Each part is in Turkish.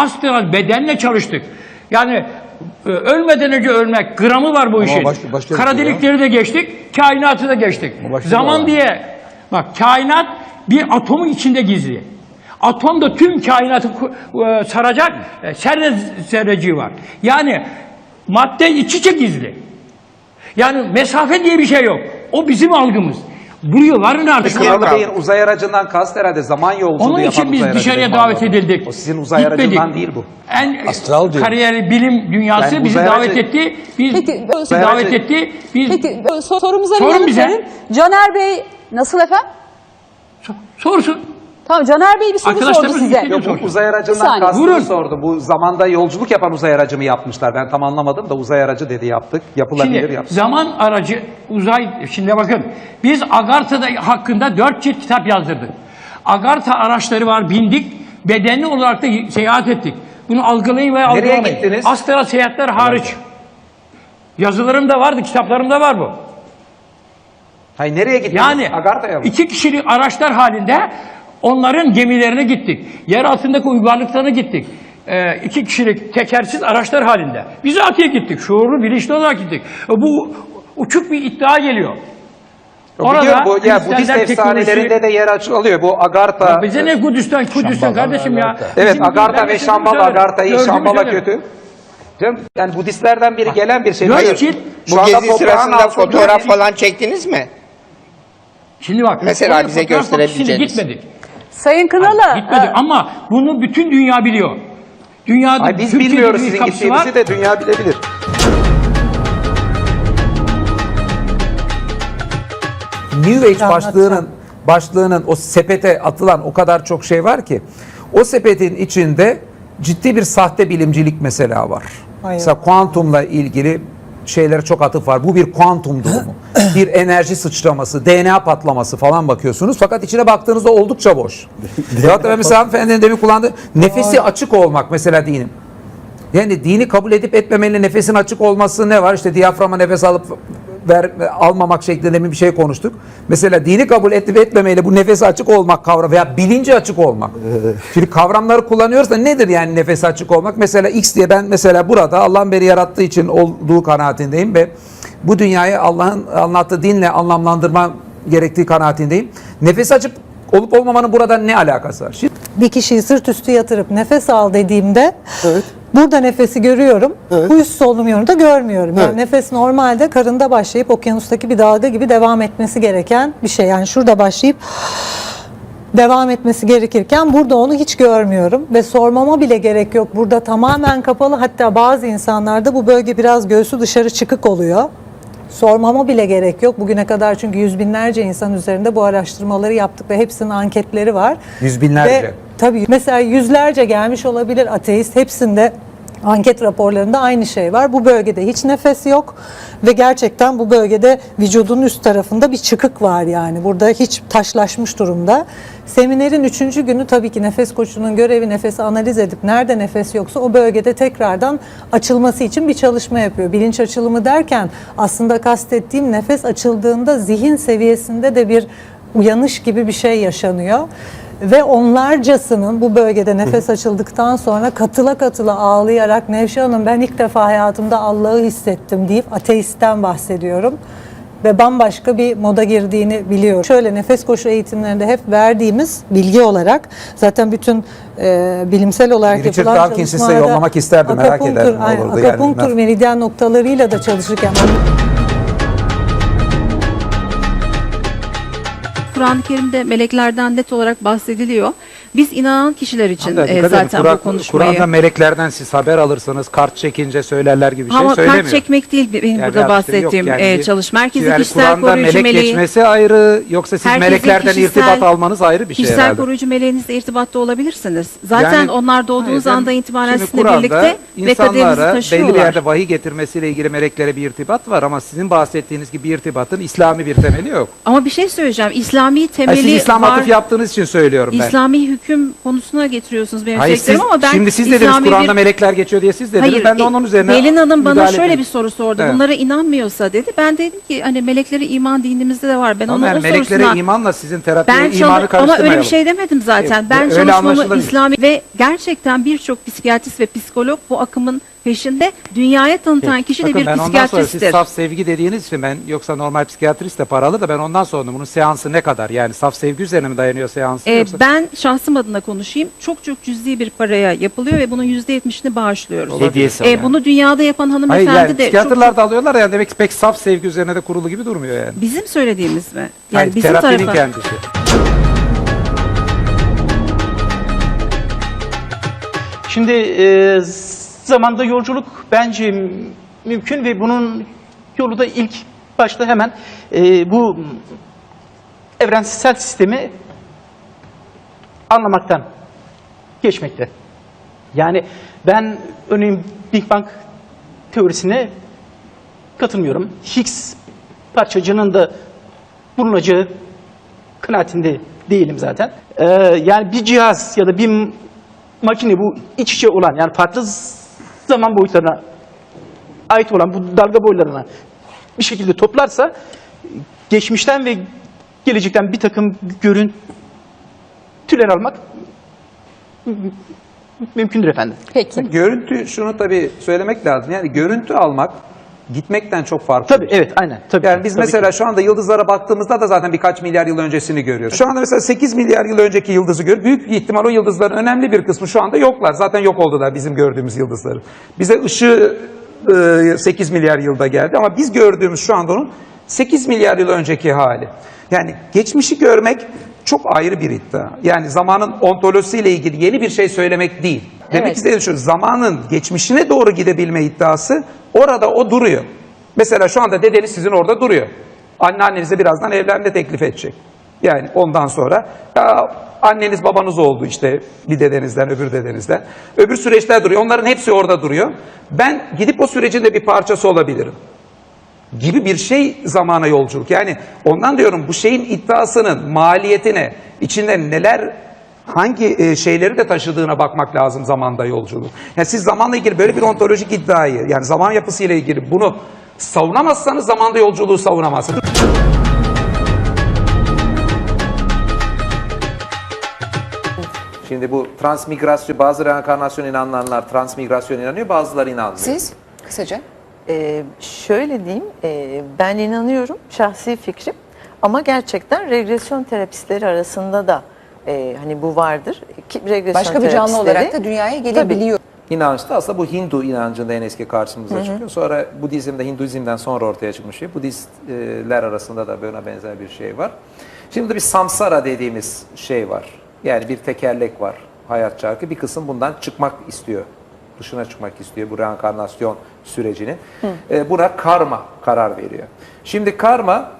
astral bedenle çalıştık. Yani e, ölmeden önce ölmek gramı var bu işin. baş- başka Kara şey ya. delikleri de geçtik, kainatı da geçtik. Zaman diye bak kainat bir atomun içinde gizli. Atomda tüm kainatı e, saracak zerre zerreciği var. Yani madde iç içe gizli. Yani mesafe diye bir şey yok. O bizim algımız. Buraya varın artık. Kralı ya. Bey'in uzay aracından kast herhalde zaman yolculuğu Onun yapan için biz uzay dışarıya davet edildik. O sizin uzay Gitmedik. aracından değil bu. En Astral diyor. kariyeri bilim dünyası Yani bizi uzay davet aracı- etti. Biz Peki, bizi uzay davet aracı- etti. Biz Peki so- sorumuza bir Sorun yanıt bize. verin. Caner Bey nasıl efendim? sorsun. Tamam Caner Bey bir soru sordu Arkadaşlarımız size. Yok bu uzay Bir aracından saniye. kastını Vurun. sordu. Bu zamanda yolculuk yapan uzay aracı mı yapmışlar? Ben tam anlamadım da uzay aracı dedi yaptık. Yapılabilir Şimdi yaptık. zaman aracı uzay şimdi bakın biz Agartha'da hakkında dört cilt kitap yazdırdık. Agartha araçları var bindik bedenli olarak da seyahat ettik. Bunu algılayın ve algılamayın. gittiniz? Astral seyahatler hariç. Yazılarım da vardı, kitaplarım da var bu. Hayır nereye gittiniz? Yani Agartha'ya mı? iki kişilik araçlar halinde onların gemilerine gittik. Yer altındaki uygarlıklarına gittik. Ee, iki kişilik tekersiz araçlar halinde. Bizatihi gittik. Şuurlu, bilinçli olarak gittik. E, Bu uçuk bir iddia geliyor. Yok, biliyorum bu ya Budist efsanelerinde de yer açılıyor. Bu Agartha. Ya bize ne Kudüs'ten, Kudüs'ten kardeşim ya. Evet Bizim Agartha ve Şambala. Agartha iyi, Şambala kötü. Canım, yani Budistlerden biri gelen bir şey. Hayır. Şu Bu anda gezi sırasında fotoğraf falan çektiniz mi? Şimdi bak. Mesela bize gösterebileceğiniz. Gitmedik. Sayın Kınalı. Gitmedik e, ama bunu bütün dünya biliyor. Dünyada Ay biz Türkiye'de bilmiyoruz sizin gittiğinizi var. de dünya bilebilir. New Age başlığının başlığının o sepete atılan o kadar çok şey var ki o sepetin içinde ciddi bir sahte bilimcilik mesela var. Mesela kuantumla ilgili şeylere çok atıf var. Bu bir kuantum durumu. bir enerji sıçraması, DNA patlaması falan bakıyorsunuz. Fakat içine baktığınızda oldukça boş. ya da mesela hanımefendinin demin kullandığı nefesi açık olmak mesela dinim. Yani dini kabul edip etmemeyle nefesin açık olması ne var? İşte diyaframa nefes alıp ver, almamak şeklinde bir şey konuştuk. Mesela dini kabul edip etmemeyle bu nefesi açık olmak kavramı veya bilinci açık olmak. Şimdi kavramları kullanıyoruz da nedir yani nefesi açık olmak? Mesela X diye ben mesela burada Allah'ın beni yarattığı için olduğu kanaatindeyim ve bu dünyayı Allah'ın anlattığı dinle anlamlandırma gerektiği kanaatindeyim. Nefes açıp olup olmamanın burada ne alakası var? Şimdi bir kişiyi sırt üstü yatırıp nefes al dediğimde burada nefesi görüyorum. Bu üst solunum yolunu da görmüyorum. Yani nefes normalde karında başlayıp okyanustaki bir dalga gibi devam etmesi gereken bir şey. Yani şurada başlayıp devam etmesi gerekirken burada onu hiç görmüyorum ve sormama bile gerek yok. Burada tamamen kapalı hatta bazı insanlarda bu bölge biraz göğsü dışarı çıkık oluyor. Sormama bile gerek yok. Bugüne kadar çünkü yüz binlerce insan üzerinde bu araştırmaları yaptık ve hepsinin anketleri var. Yüz binlerce. Ve tabii mesela yüzlerce gelmiş olabilir ateist. Hepsinde anket raporlarında aynı şey var. Bu bölgede hiç nefes yok ve gerçekten bu bölgede vücudun üst tarafında bir çıkık var yani. Burada hiç taşlaşmış durumda. Seminerin üçüncü günü tabii ki nefes koçunun görevi nefesi analiz edip nerede nefes yoksa o bölgede tekrardan açılması için bir çalışma yapıyor. Bilinç açılımı derken aslında kastettiğim nefes açıldığında zihin seviyesinde de bir uyanış gibi bir şey yaşanıyor. Ve onlarcasının bu bölgede nefes açıldıktan sonra katıla katıla ağlayarak Nevşe Hanım ben ilk defa hayatımda Allah'ı hissettim deyip ateistten bahsediyorum. Ve bambaşka bir moda girdiğini biliyorum. Şöyle nefes koşu eğitimlerinde hep verdiğimiz bilgi olarak zaten bütün e, bilimsel olarak Richard yapılan Dawkins'i size yollamak isterdim, merak ne aynen, yani. akupunktur meridyen noktalarıyla da çalışırken Kur'an-ı Kerim'de meleklerden net olarak bahsediliyor. Biz inanan kişiler için Hanımefendi, e, dikkat edin, zaten Kur'an- bu konuşmayı... Kur'an'da meleklerden siz haber alırsanız kart çekince söylerler gibi bir şey Ama söylemiyor. kart çekmek değil benim Yani burada yaptığım yok. bahsettiğim Yani e, çalışma. Herkesin yani kişisel Kur'an'da koruyucu melek meleği... geçmesi ayrı yoksa siz herkesin meleklerden kişisel- irtibat almanız ayrı bir şey Kişisel herhalde. koruyucu meleğinizle irtibatta olabilirsiniz. Zaten Yani- onlar doğduğunuz Hayır, ben- anda itibaren şimdi sizinle Kur'an'da birlikte ve kaderinizi insanlara belli taşıyorlar. bir yerde vahiy getirmesiyle ilgili meleklere bir irtibat var ama sizin bahsettiğiniz gibi bir irtibatın İslami bir temeli yok. Ama bir şey söyleyeceğim. İslami İslami temeli siz İslam var. atıf yaptığınız için söylüyorum ben. İslami hüküm konusuna getiriyorsunuz benim Hayır siz, ama ben şimdi siz dediniz İslami Kur'an'da bir- melekler geçiyor diye siz dediniz. Hayır, ben de onun üzerine Pelin Hanım bana müdahale şöyle edeyim. bir soru sordu. Evet. Bunlara inanmıyorsa dedi. Ben dedim ki hani melekleri iman dinimizde de var. Ben Ama ona yani o meleklere sorusuna imanla sizin terapiye ben imanı çalı- ama karıştırmayalım. öyle bir şey demedim zaten. Yok, ben öyle çalışmamı anlaşılabilir. İslami ve gerçekten birçok psikiyatrist ve psikolog bu akımın peşinde. Dünyaya tanıtan kişi de Bakın bir ben ondan sonra siz psikiyatristtir. saf sevgi dediğiniz için ben yoksa normal psikiyatrist de paralı da ben ondan sonra bunun seansı ne kadar? Yani saf sevgi üzerine mi dayanıyor seansı Ee, yoksa? ben şahsım adına konuşayım. Çok çok cüzi bir paraya yapılıyor ve bunun yüzde yetmişini bağışlıyoruz. Hediyesi Ee, yani. Bunu dünyada yapan Hayır hanımefendi yani de çok, psikiyatrlar da alıyorlar yani demek ki pek saf sevgi üzerine de kurulu gibi durmuyor yani. bizim söylediğimiz mi? Yani Hayır, bizim terapinin tarafa. kendisi. Şimdi e, zamanda yolculuk bence mümkün ve bunun yolu da ilk başta hemen e, bu evrensel sistemi anlamaktan geçmekte. Yani ben örneğin Big Bang teorisine katılmıyorum. Higgs parçacığının da bulunacağı kanaatinde değilim zaten. Ee, yani bir cihaz ya da bir makine bu iç içe olan yani farklı zaman boyutlarına ait olan bu dalga boylarına bir şekilde toplarsa geçmişten ve gelecekten bir takım görüntüler almak mümkündür efendim. Peki. Görüntü şunu tabii söylemek lazım. Yani görüntü almak gitmekten çok farklı. Tabii evet aynen. Tabii, Yani biz tabii mesela ki. şu anda yıldızlara baktığımızda da zaten birkaç milyar yıl öncesini görüyoruz. Şu anda mesela 8 milyar yıl önceki yıldızı gör. Büyük bir ihtimal o yıldızların önemli bir kısmı şu anda yoklar. Zaten yok oldular bizim gördüğümüz yıldızların. Bize ışığı e, 8 milyar yılda geldi ama biz gördüğümüz şu anda onun 8 milyar yıl önceki hali. Yani geçmişi görmek çok ayrı bir iddia. Yani zamanın ontolojisiyle ilgili yeni bir şey söylemek değil. Demek Evet. istediğim şu zamanın geçmişine doğru gidebilme iddiası orada o duruyor. Mesela şu anda dedeniz sizin orada duruyor. Anneannenize birazdan evlenme teklif edecek. Yani ondan sonra ya anneniz babanız oldu işte bir dedenizden öbür dedenizden. Öbür süreçler duruyor. Onların hepsi orada duruyor. Ben gidip o sürecin de bir parçası olabilirim gibi bir şey zamana yolculuk. Yani ondan diyorum bu şeyin iddiasının maliyetine, içinde neler hangi e, şeyleri de taşıdığına bakmak lazım zamanda yolculuk. Yani siz zamanla ilgili böyle bir ontolojik iddiayı yani zaman yapısıyla ilgili bunu savunamazsanız zamanda yolculuğu savunamazsınız. Şimdi bu transmigrasyon, bazı reenkarnasyon inananlar transmigrasyon inanıyor, bazıları inanmıyor. Siz kısaca. Ee, şöyle diyeyim, e, ben inanıyorum, şahsi fikrim. Ama gerçekten regresyon terapistleri arasında da e, hani bu vardır. Ki, regresyon Başka bir canlı terapistleri- olarak da dünyaya gelebiliyor. İnançta aslında bu Hindu inancında en eski karşımıza çıkıyor. Sonra Budizm'de, Hinduizm'den sonra ortaya çıkmış şey. Budistler arasında da böyle benzer bir şey var. Şimdi bir samsara dediğimiz şey var. Yani bir tekerlek var hayat çarkı. Bir kısım bundan çıkmak istiyor. Dışına çıkmak istiyor bu reenkarnasyon sürecinin. Ee, buna karma karar veriyor. Şimdi karma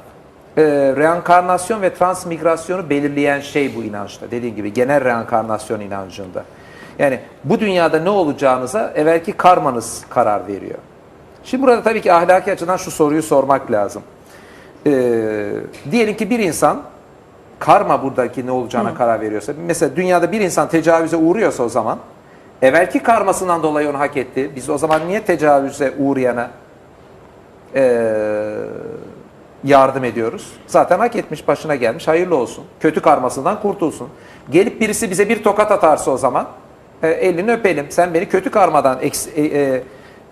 e, reenkarnasyon ve transmigrasyonu belirleyen şey bu inançta. Dediğim gibi genel reenkarnasyon inancında. Yani bu dünyada ne olacağınıza evvelki karmanız karar veriyor. Şimdi burada tabii ki ahlaki açıdan şu soruyu sormak lazım. Ee, diyelim ki bir insan karma buradaki ne olacağına karar veriyorsa, mesela dünyada bir insan tecavüze uğruyorsa o zaman, evvelki karmasından dolayı onu hak etti. Biz o zaman niye tecavüze uğrayana ee, yardım ediyoruz? Zaten hak etmiş, başına gelmiş, hayırlı olsun. Kötü karmasından kurtulsun. Gelip birisi bize bir tokat atarsa o zaman, e, elini öpelim. Sen beni kötü karmadan, eks- e, e,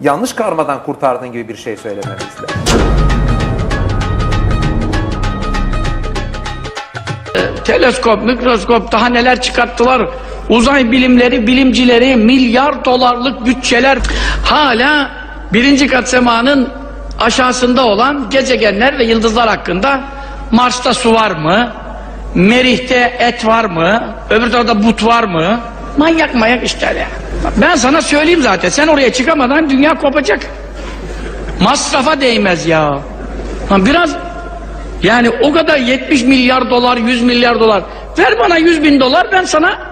yanlış karmadan kurtardın gibi bir şey söylememiz teleskop, mikroskop daha neler çıkarttılar. Uzay bilimleri, bilimcileri milyar dolarlık bütçeler hala birinci kat semanın aşağısında olan gezegenler ve yıldızlar hakkında Mars'ta su var mı? Merih'te et var mı? Öbür tarafta but var mı? Manyak manyak işler ya. Ben sana söyleyeyim zaten. Sen oraya çıkamadan dünya kopacak. Masrafa değmez ya. Biraz yani o kadar 70 milyar dolar, 100 milyar dolar. Ver bana 100 bin dolar ben sana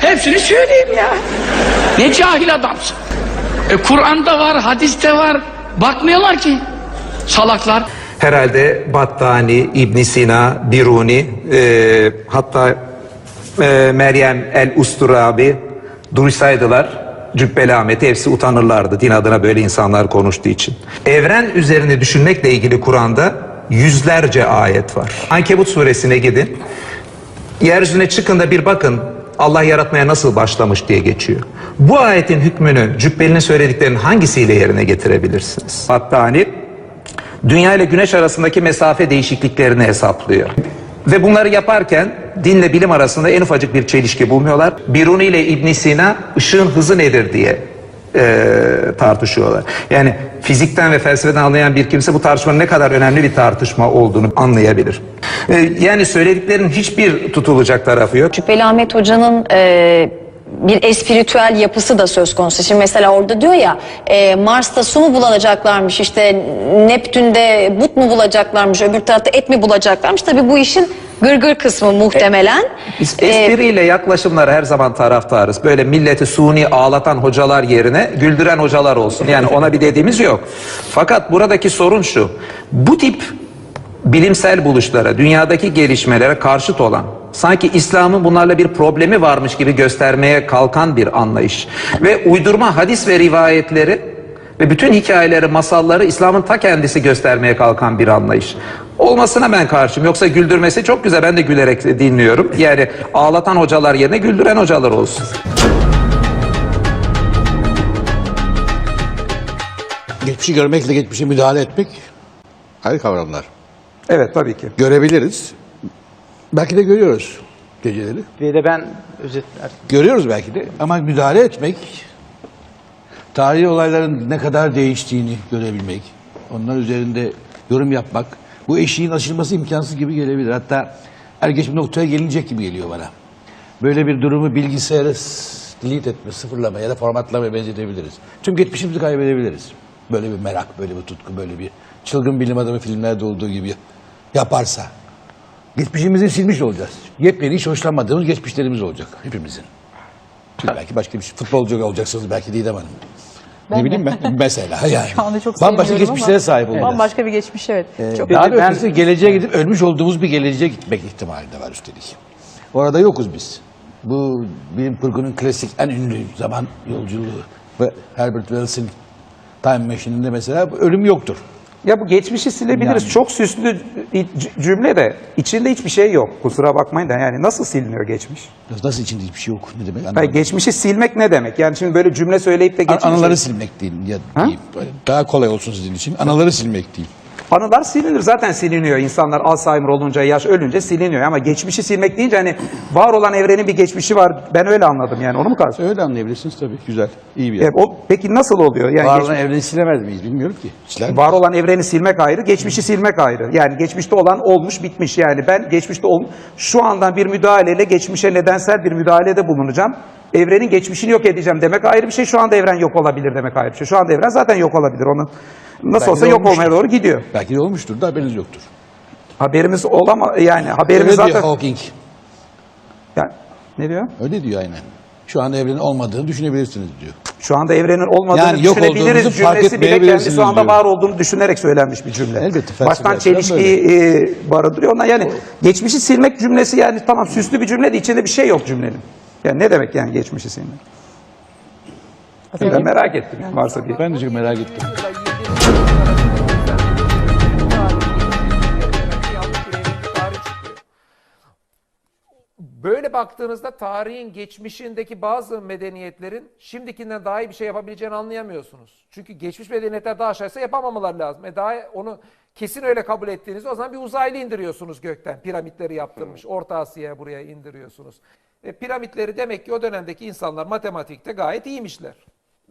hepsini söyleyeyim ya. Ne cahil adamsın. E, Kur'an'da var, hadiste var. Bakmıyorlar ki. Salaklar. Herhalde Battani, İbn Sina, Biruni, e, hatta e, Meryem el-Usturabi duysaydılar Cübbeli Ahmet'i hepsi utanırlardı din adına böyle insanlar konuştuğu için. Evren üzerine düşünmekle ilgili Kur'an'da yüzlerce ayet var. Ankebut suresine gidin. Yeryüzüne çıkın da bir bakın Allah yaratmaya nasıl başlamış diye geçiyor. Bu ayetin hükmünü Cübbeli'nin söylediklerinin hangisiyle yerine getirebilirsiniz? Battani dünya ile güneş arasındaki mesafe değişikliklerini hesaplıyor. Ve bunları yaparken dinle bilim arasında en ufacık bir çelişki bulmuyorlar. Biruni ile İbn Sina ışığın hızı nedir diye e, tartışıyorlar. Yani fizikten ve felsefeden anlayan bir kimse bu tartışmanın ne kadar önemli bir tartışma olduğunu anlayabilir. E, yani söylediklerinin hiçbir tutulacak tarafı yok. Cübbeli Ahmet Hoca'nın e, bir espiritüel yapısı da söz konusu. Şimdi mesela orada diyor ya e, Mars'ta su mu bulacaklarmış işte Neptün'de but mu bulacaklarmış öbür tarafta et mi bulacaklarmış. Tabii bu işin gırgır kısmı muhtemelen. Biz E, espriyle yaklaşımlara her zaman taraftarız. Böyle milleti suni ağlatan hocalar yerine güldüren hocalar olsun. Yani ona bir dediğimiz yok. Fakat buradaki sorun şu. Bu tip bilimsel buluşlara, dünyadaki gelişmelere karşıt olan, sanki İslam'ın bunlarla bir problemi varmış gibi göstermeye kalkan bir anlayış ve uydurma hadis ve rivayetleri ve bütün hikayeleri, masalları İslam'ın ta kendisi göstermeye kalkan bir anlayış. Olmasına ben karşıyım. Yoksa güldürmesi çok güzel. Ben de gülerek dinliyorum. Yani ağlatan hocalar yerine güldüren hocalar olsun. Geçmişi görmekle geçmişe müdahale etmek ayrı kavramlar. Evet tabii ki. Görebiliriz. Belki de görüyoruz geceleri. Ve de ben özetler. Görüyoruz belki de ama müdahale etmek, tarihi olayların ne kadar değiştiğini görebilmek, onlar üzerinde yorum yapmak, bu eşiğin aşılması imkansız gibi gelebilir. Hatta er geç bir noktaya gelinecek gibi geliyor bana. Böyle bir durumu bilgisayara delete etme, sıfırlama ya da formatlamaya benzetebiliriz. Çünkü geçmişimizi kaybedebiliriz. Böyle bir merak, böyle bir tutku, böyle bir çılgın bilim adamı filmlerde olduğu gibi yaparsa. Geçmişimizi silmiş olacağız. Yepyeni hiç hoşlanmadığımız geçmişlerimiz olacak hepimizin. Şimdi belki başka bir şey. Futbolcu olacaksınız belki Didem Hanım. ne bileyim ben mesela yani. Şu anda çok Bambaşka geçmişlere ama- sahip olacağız. Bambaşka bir geçmiş evet. Çok Daha da Ben- ötesi geleceğe gidip ölmüş olduğumuz bir geleceğe gitmek ihtimali de var üstelik. Orada yokuz biz. Bu bilim kurgunun klasik en ünlü zaman yolculuğu ve Herbert Wells'in Time Machine'inde mesela ölüm yoktur. Ya bu geçmişi silebiliriz. Yani. Çok süslü cümle de içinde hiçbir şey yok. Kusura bakmayın da yani nasıl siliniyor geçmiş? Nasıl içinde hiçbir şey yok? Ne demek? Hayır, geçmişi silmek ne demek? Yani şimdi böyle cümle söyleyip de An- geçmişi... Anıları silmek değil. Ya. Böyle Daha kolay olsun sizin için. Anıları silmek değil. Anılar silinir zaten siliniyor. İnsanlar Alzheimer olunca, yaş ölünce siliniyor. Ama geçmişi silmek deyince hani var olan evrenin bir geçmişi var. Ben öyle anladım yani. Onu mu kastediyorsun? Öyle anlayabilirsiniz tabii. Güzel. İyi bir yer. Evet, o, peki nasıl oluyor? Yani Var olan evreni silemez miyiz bilmiyorum ki. Siler var olan evreni silmek ayrı, geçmişi silmek ayrı. Yani geçmişte olan olmuş, bitmiş. Yani ben geçmişte ol, şu andan bir müdahaleyle geçmişe nedensel bir müdahalede bulunacağım. Evrenin geçmişini yok edeceğim demek ayrı bir şey. Şu anda evren yok olabilir demek ayrı bir şey. Şu anda evren zaten yok olabilir. Onun nasıl Belki olsa yok olmuştur. olmaya doğru gidiyor. Belki de olmuştur da haberiniz yoktur. Haberimiz olama yani haberimiz Öyle zaten diyor Hawking. Yani, ne diyor? Öyle diyor aynen. Şu anda evrenin olmadığını düşünebilirsiniz diyor. Şu anda evrenin olmadığını Yani yok düşünebiliriz cümlesi bile kendi şu anda diyor. var olduğunu düşünerek söylenmiş bir cümle. Elbette, Baştan çelişkiyi e, barındırıyor. Ondan yani geçmişi silmek cümlesi yani tamam süslü bir cümle de içinde bir şey yok cümlenin. Yani ne demek yani geçmişi silmek? Ben merak ettim yani varsa bir. Ben de çok merak ettim. Böyle baktığınızda tarihin geçmişindeki bazı medeniyetlerin şimdikinden daha iyi bir şey yapabileceğini anlayamıyorsunuz. Çünkü geçmiş medeniyetler daha aşağıysa yapamamaları lazım. E daha onu kesin öyle kabul ettiğinizde o zaman bir uzaylı indiriyorsunuz gökten. Piramitleri yaptırmış. Orta Asya'ya buraya indiriyorsunuz. E, piramitleri demek ki o dönemdeki insanlar matematikte gayet iyiymişler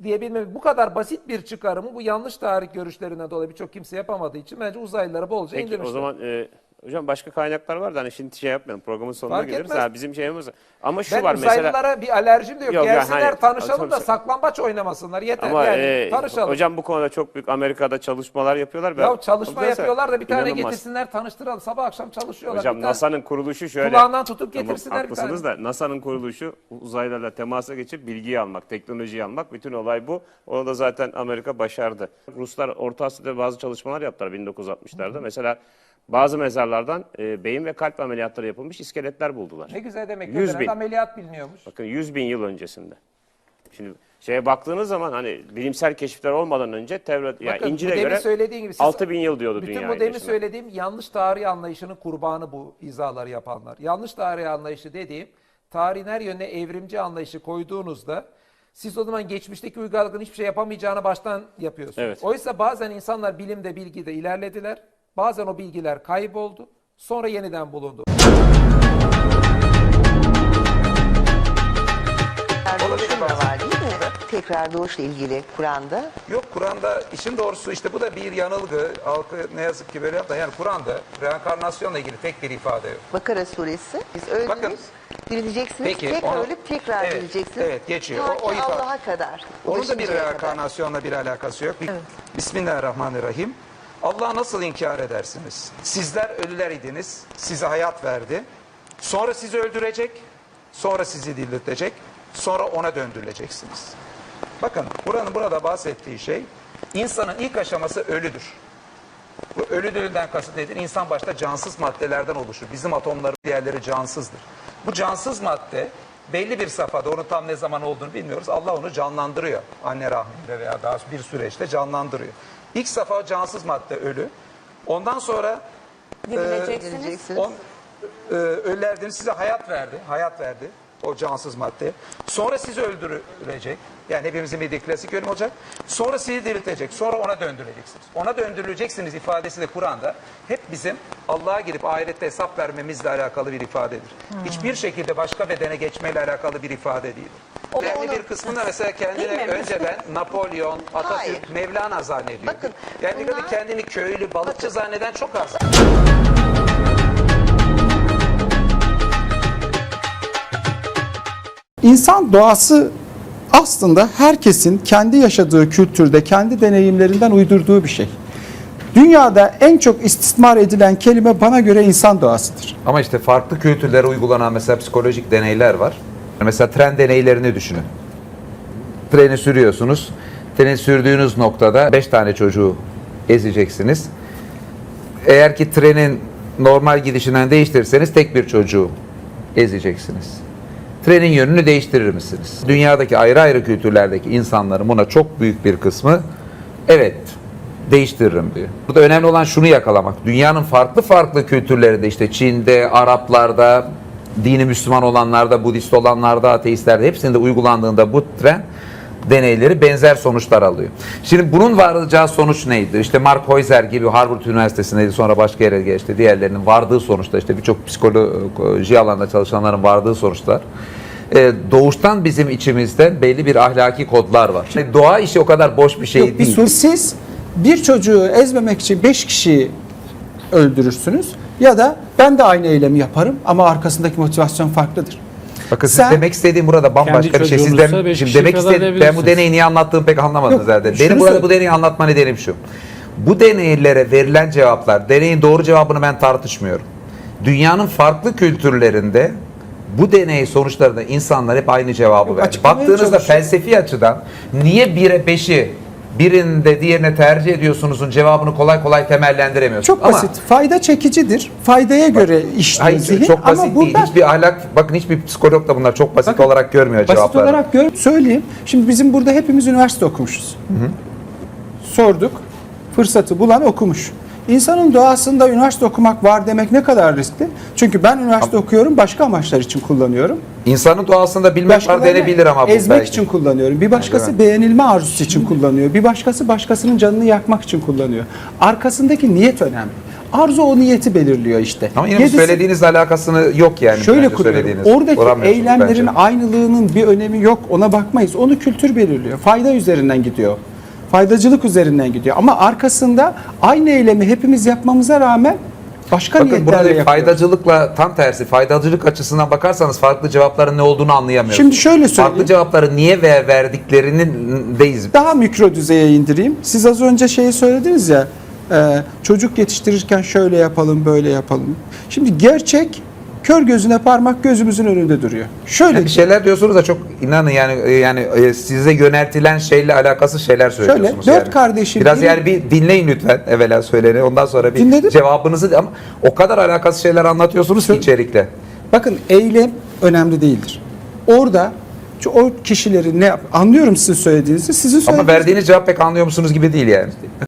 diyebilmem. Bu kadar basit bir çıkarımı bu yanlış tarih görüşlerinden dolayı birçok kimse yapamadığı için bence uzaylılara bolca Peki indirmişler. o zaman e, Hocam başka kaynaklar var da hani şimdi şey yapmayalım programın sonuna Fark geliriz. etmez. Ha, bizim şeyimiz. Ama şu Ben var mesela. uzaylılara bir alerjim de yok. Yok, yani Gelsinler hani- tanışalım da Tabii- saklambaç oynamasınlar. Yeter Ama yani e, tanışalım. hocam bu konuda çok büyük Amerika'da çalışmalar yapıyorlar. Ben- ya çalışma yapıyorlar da bir tane inanılmaz. getirsinler tanıştıralım. Sabah akşam çalışıyorlar. Hocam Bir tane- NASA'nın kuruluşu şöyle. Kulağından tutup Tamam, getirsinler bir haklısınız da NASA'nın kuruluşu uzaylılarla temasa geçip bilgiyi almak, teknolojiyi almak. Bütün olay bu. Onu da zaten Amerika başardı. Ruslar Orta Asya'da bazı çalışmalar yaptılar 1960'larda. Mesela bazı mezarlardan e, beyin ve kalp ameliyatları yapılmış iskeletler buldular. Ne güzel demek. 100 100 bin. ameliyat biliniyormuş. Bakın 100 bin yıl öncesinde. Şimdi şeye baktığınız zaman hani bilimsel keşifler olmadan önce Tevrat, yani Bakın, İncil'e göre söylediğin gibi siz- 6 bin yıl diyordu Bütün dünya bu demin öncesinde. söylediğim yanlış tarih anlayışının kurbanı bu izahları yapanlar. Yanlış tarih anlayışı dediğim tarihin her yönüne evrimci anlayışı koyduğunuzda siz o zaman geçmişteki uygarlığın hiçbir şey yapamayacağını baştan yapıyorsunuz. Evet. Oysa bazen insanlar bilimde bilgide ilerlediler. Bazen o bilgiler kayboldu. Sonra yeniden bulundu. Doğuşun da var değil mi? Tekrar doğuşla ilgili Kur'an'da. Yok Kur'an'da işin doğrusu işte bu da bir yanılgı. Halkı ne yazık ki böyle yaptı. Yani Kur'an'da reenkarnasyonla ilgili tek bir ifade yok. Bakara suresi. Biz öldünüz, Bakın. dirileceksiniz, Peki, tekrar onu- ölüp tekrar Evet, dirileceksiniz. evet, geçiyor. Ta O- o ki ifade- Allah'a kadar. Onun da bir ulaşıncaya kadar. reenkarnasyonla bir alakası yok. Bir- Bismillahirrahmanirrahim. Allah'ı nasıl inkar edersiniz? Sizler ölüler idiniz, size hayat verdi. Sonra sizi öldürecek, sonra sizi diriltecek, sonra ona döndürüleceksiniz. Bakın buranın burada bahsettiği şey insanın ilk aşaması ölüdür. Bu ölüdürden kasıt nedir? İnsan başta cansız maddelerden oluşur. Bizim atomların diğerleri cansızdır. Bu cansız madde belli bir safhada onu tam ne zaman olduğunu bilmiyoruz. Allah onu canlandırıyor. Anne rahminde veya daha bir süreçte canlandırıyor. İlk safha cansız madde ölü. Ondan sonra Dirileceksiniz. on, e, ölülerden size hayat verdi. Hayat verdi o cansız madde. Sonra sizi öldürülecek. Yani hepimizin bildiği klasik yönüm olacak. Sonra sizi diriltecek. Sonra ona döndürüleceksiniz. Ona döndürüleceksiniz ifadesi de Kur'an'da hep bizim Allah'a gidip ahirette hesap vermemizle alakalı bir ifadedir. Hiçbir şekilde başka bedene geçmeyle alakalı bir ifade değildir. Ama Önemli onu- bir kısmında mesela kendine önceden Napolyon, Atatürk, Hayır. Mevlana zannediyor. Bakın, yani bunlar- kendini köylü, balıkçı zanneden çok az. İnsan doğası aslında herkesin kendi yaşadığı kültürde, kendi deneyimlerinden uydurduğu bir şey. Dünyada en çok istismar edilen kelime bana göre insan doğasıdır. Ama işte farklı kültürlere uygulanan mesela psikolojik deneyler var. Mesela tren deneylerini düşünün. Treni sürüyorsunuz. Treni sürdüğünüz noktada 5 tane çocuğu ezeceksiniz. Eğer ki trenin normal gidişinden değiştirirseniz tek bir çocuğu ezeceksiniz. Trenin yönünü değiştirir misiniz? Dünyadaki ayrı ayrı kültürlerdeki insanların buna çok büyük bir kısmı evet değiştiririm diyor. Burada önemli olan şunu yakalamak. Dünyanın farklı farklı kültürlerinde işte Çin'de, Araplarda, dini Müslüman olanlarda, Budist olanlarda, ateistlerde hepsinde uygulandığında bu tren deneyleri benzer sonuçlar alıyor. Şimdi bunun varacağı sonuç neydi? İşte Mark Heuser gibi Harvard Üniversitesi'ndeydi sonra başka yere geçti. Diğerlerinin vardığı sonuçta işte birçok psikoloji alanında çalışanların vardığı sonuçlar. Ee, doğuştan bizim içimizde belli bir ahlaki kodlar var. Şimdi doğa işi o kadar boş bir şey Yok, bir değil. sur siz bir çocuğu ezmemek için beş kişiyi öldürürsünüz ya da ben de aynı eylemi yaparım ama arkasındaki motivasyon farklıdır. Bakın siz Sen- demek istediğim burada bambaşka bir şey. Sizden, beş şimdi demek istediğim ben bu deneyi niye anlattığımı pek anlamadınız Yok, zaten. Benim burada bu deneyi anlatma nedenim şu. Bu deneylere verilen cevaplar, deneyin doğru cevabını ben tartışmıyorum. Dünyanın farklı kültürlerinde bu deney sonuçlarında insanlar hep aynı cevabı verdi. Baktığınızda çalışıyorum. felsefi açıdan niye bire beşi birinde diğerine tercih ediyorsunuzun cevabını kolay kolay temellendiremiyorsunuz. Çok Ama- basit. Fayda çekicidir. Faydaya göre işliyor zihin. çok basit ama değil. burada Hiçbir ahlak, bakın hiçbir psikolog da bunlar çok basit Bakın, olarak görmüyor basit cevaplarını. olarak gör söyleyeyim. Şimdi bizim burada hepimiz üniversite okumuşuz. Sorduk. Fırsatı bulan okumuş. İnsanın doğasında üniversite okumak var demek ne kadar riskli? Çünkü ben üniversite okuyorum, başka amaçlar için kullanıyorum. İnsanın doğasında bilmek var Başkalarını denebilir ama bu ezmek belki. için kullanıyorum. Bir başkası mi? beğenilme arzusu için kullanıyor. Bir başkası başkasının canını yakmak için kullanıyor. Arkasındaki niyet önemli. Arzu o niyeti belirliyor işte. Ama yine Yedisi- söylediğinizle alakasını yok yani. Şöyle kuruyorum. söylediğiniz. Oradaki eylemlerin bence. aynılığının bir önemi yok. Ona bakmayız. Onu kültür belirliyor. Fayda üzerinden gidiyor. Faydacılık üzerinden gidiyor. Ama arkasında aynı eylemi hepimiz yapmamıza rağmen Başka Bakın niyetlerle burada yapıyoruz. faydacılıkla tam tersi faydacılık açısından bakarsanız farklı cevapların ne olduğunu anlayamıyorsunuz. Şimdi şöyle Farklı söyleyeyim. cevapları niye ve verdiklerinin Daha mikro düzeye indireyim. Siz az önce şeyi söylediniz ya, e, çocuk yetiştirirken şöyle yapalım, böyle yapalım. Şimdi gerçek kör gözüne parmak gözümüzün önünde duruyor. Şöyle Yani bir şeyler diyorsunuz da çok inanın yani e, yani e, size yöneltilen şeyle alakasız şeyler söylüyorsunuz. dört yani. kardeşin Biraz yani bir dinleyin lütfen evvela söyleni ondan sonra bir Dinledim. cevabınızı ama o kadar alakasız şeyler anlatıyorsunuz ki içerikle. Bakın eylem önemli değildir. Orada o kişilerin ne yap anlıyorum sizin söylediğinizi. Sizin Ama söylediğiniz verdiğiniz cevap pek anlıyor musunuz gibi değil yani.